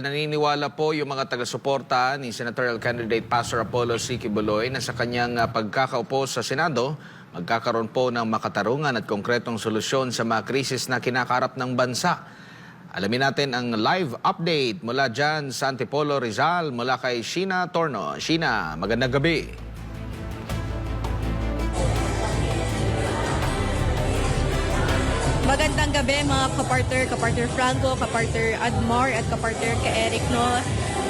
Naniniwala po yung mga taga-suporta ni Senatorial Candidate Pastor Apollo C. Kibuloy na sa kanyang ah, pagkakaupo sa Senado, magkakaroon po ng makatarungan at konkretong solusyon sa mga krisis na kinakarap ng bansa. Alamin natin ang live update mula dyan sa Antipolo, Rizal, mula kay Sheena Torno. Sheena, magandang gabi. Magandang gabi mga kapartner, kapartner Franco, kapartner Admar at kapartner ka Eric no.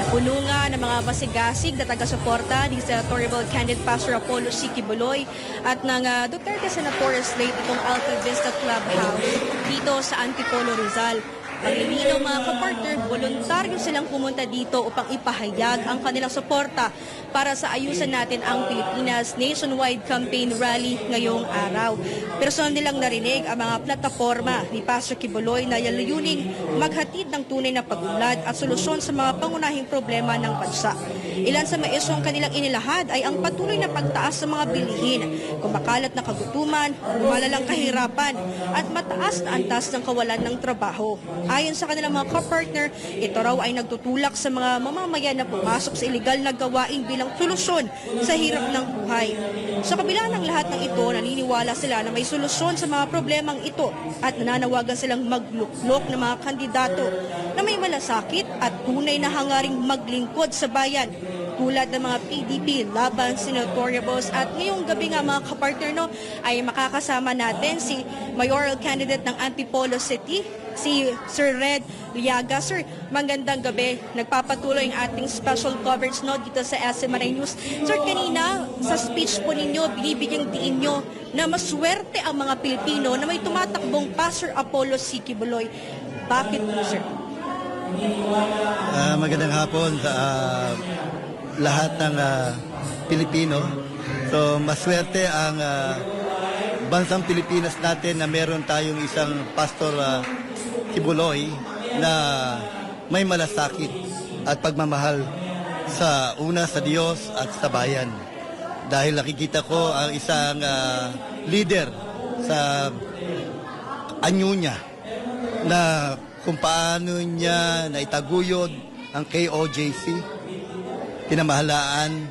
Napuno nga ng mga basigasig na taga-suporta ni Senatorial Candidate Pastor Apollo C. Kibuloy at ng uh, Duterte Senatorial Slate itong Alta Vista Clubhouse dito sa Antipolo Rizal. Paglilinaw mga kapartner, voluntaryo silang pumunta dito upang ipahayag ang kanilang suporta para sa ayusan natin ang Pilipinas Nationwide Campaign Rally ngayong araw. Personal nilang narinig ang mga plataforma ni Pastor Kibuloy na yalayuning maghatid ng tunay na pag-unlad at solusyon sa mga pangunahing problema ng bansa. Ilan sa mga isyong kanilang inilahad ay ang patuloy na pagtaas sa mga bilihin, kumakalat na kagutuman, lumalalang kahirapan, at mataas na antas ng kawalan ng trabaho. Ayon sa kanilang mga kapartner, ito raw ay nagtutulak sa mga mamamayan na pumasok sa iligal na gawain bilang solusyon sa hirap ng buhay. Sa kabila ng lahat ng ito, naniniwala sila na may solusyon sa mga problemang ito at nananawagan silang magluklok ng mga kandidato na may malasakit at tunay na hangaring maglingkod sa bayan tulad ng mga PDP, Laban, Senatoriables at ngayong gabi nga mga kapartner no, ay makakasama natin si mayoral candidate ng Antipolo City, si Sir Red Liaga. Sir, magandang gabi. Nagpapatuloy ang ating special coverage no, dito sa SMRI News. Sir, kanina sa speech po ninyo, binibigyang diin nyo na maswerte ang mga Pilipino na may tumatakbong Pastor Apollo C. Kibuloy. Bakit po, sir? Ah, magandang hapon sa ah, lahat ng ah, Pilipino. So, maswerte ang ah, bansang Pilipinas natin na meron tayong isang Pastor ah, Kibuloy na may malasakit at pagmamahal sa una sa Diyos at sa bayan. Dahil nakikita ko ang isang ah, leader sa anyo niya na kung paano niya naitaguyod ang KOJC, pinamahalaan,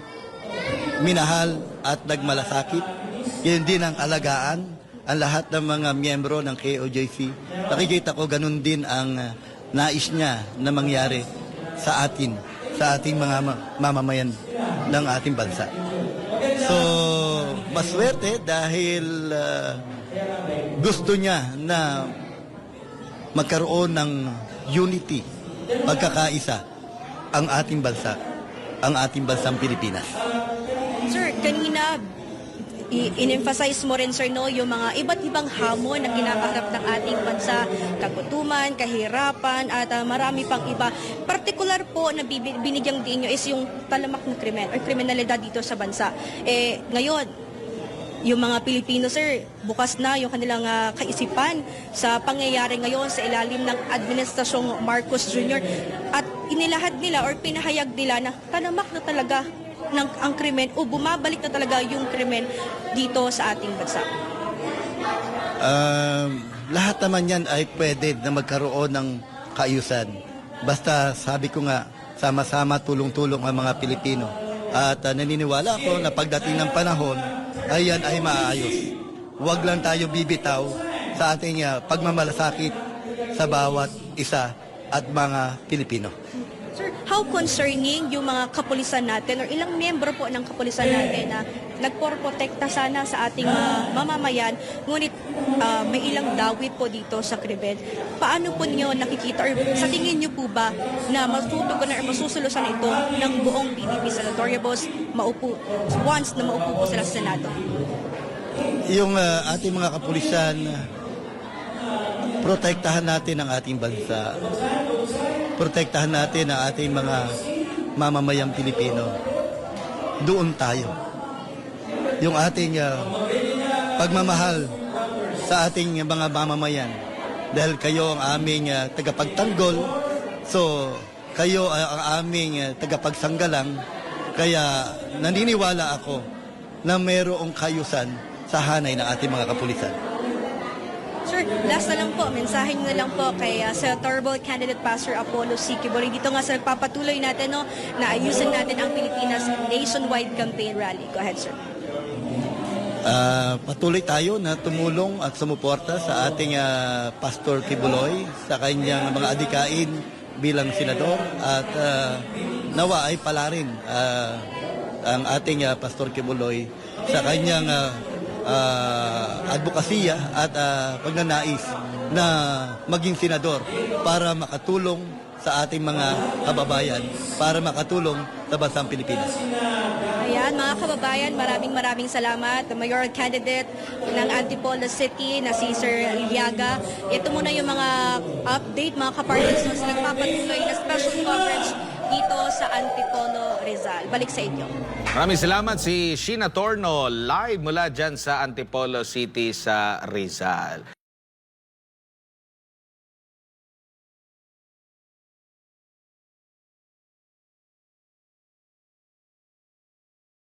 minahal at nagmalasakit. Yun din ang alagaan ang lahat ng mga miyembro ng KOJC. Nakikita ko ganun din ang uh, nais niya na mangyari sa atin, sa ating mga ma- mamamayan ng ating bansa. So, maswerte dahil uh, gusto niya na magkaroon ng unity, pagkakaisa ang ating bansa, ang ating bansang Pilipinas. Sir, kanina i- in-emphasize mo rin, sir, no, yung mga iba't ibang hamon na kinakaharap ng ating bansa, kagutuman, kahirapan, at ah, marami pang iba. Partikular po na binigyang din nyo is yung talamak na krimen or kriminalidad dito sa bansa. Eh, ngayon, yung mga Pilipino, sir, bukas na yung kanilang ah, kaisipan sa pangyayari ngayon sa ilalim ng Administrasyong Marcos Jr. At inilahad nila or pinahayag nila na tanamak na talaga ng ang krimen o bumabalik na talaga yung krimen dito sa ating bansa. Um, lahat naman yan ay pwede na magkaroon ng kaayusan. Basta sabi ko nga, sama-sama tulong-tulong ang mga Pilipino. At ah, naniniwala ako na pagdating ng panahon, ay yan ay maayos. Huwag lang tayo bibitaw sa ating ah, pagmamalasakit sa bawat isa at mga Pilipino. How concerning yung mga kapulisan natin or ilang miyembro po ng kapulisan natin na nagporprotekta sana sa ating mga mamamayan, ngunit ah, may ilang dawit po dito sa krimen. Paano po niyo nakikita or sa tingin niyo po ba na matutugunan or masusulusan ito ng buong PDP senatoriables maupo, once na maupo po sila sa Senado? Yung ah, ating mga kapulisan, protektahan natin ang ating bansa. Protektahan natin ang ating mga mamamayang Pilipino. Doon tayo. Yung ating ah, pagmamahal sa ating mga mamamayan. Dahil kayo ang aming ah, tagapagtanggol. So, kayo ay ang aming ah, tagapagsanggalang. Kaya naniniwala ako na mayroong kayusan sa hanay ng ating mga kapulisan. Sir, last na lang po, mensahe nyo na lang po kay uh, Senatorable Candidate Pastor Apollo C. Kibuloy. Dito nga sa nagpapatuloy natin no, na ayusin natin ang Pilipinas nationwide campaign rally. Go ahead, sir. Ah, patuloy tayo na tumulong at sumuporta sa ating ah, Pastor Kibuloy sa kanyang mga adikain bilang senador at ah, nawa ay palarin ah, ang ating ah, Pastor Kibuloy sa kanyang ah, ah, advokasya at ah, pagnanais na maging senador para makatulong sa ating mga kababayan para makatulong sa bansang Pilipinas. Ayan, mga kababayan, maraming maraming salamat. The mayoral candidate ng Antipolo City na si Sir Iliaga. Ito muna yung mga update, mga sa nagpapatuloy na special coverage dito sa Antipolo, Rizal. Balik sa inyo. Maraming salamat si Sheena Torno live mula dyan sa Antipolo City sa Rizal.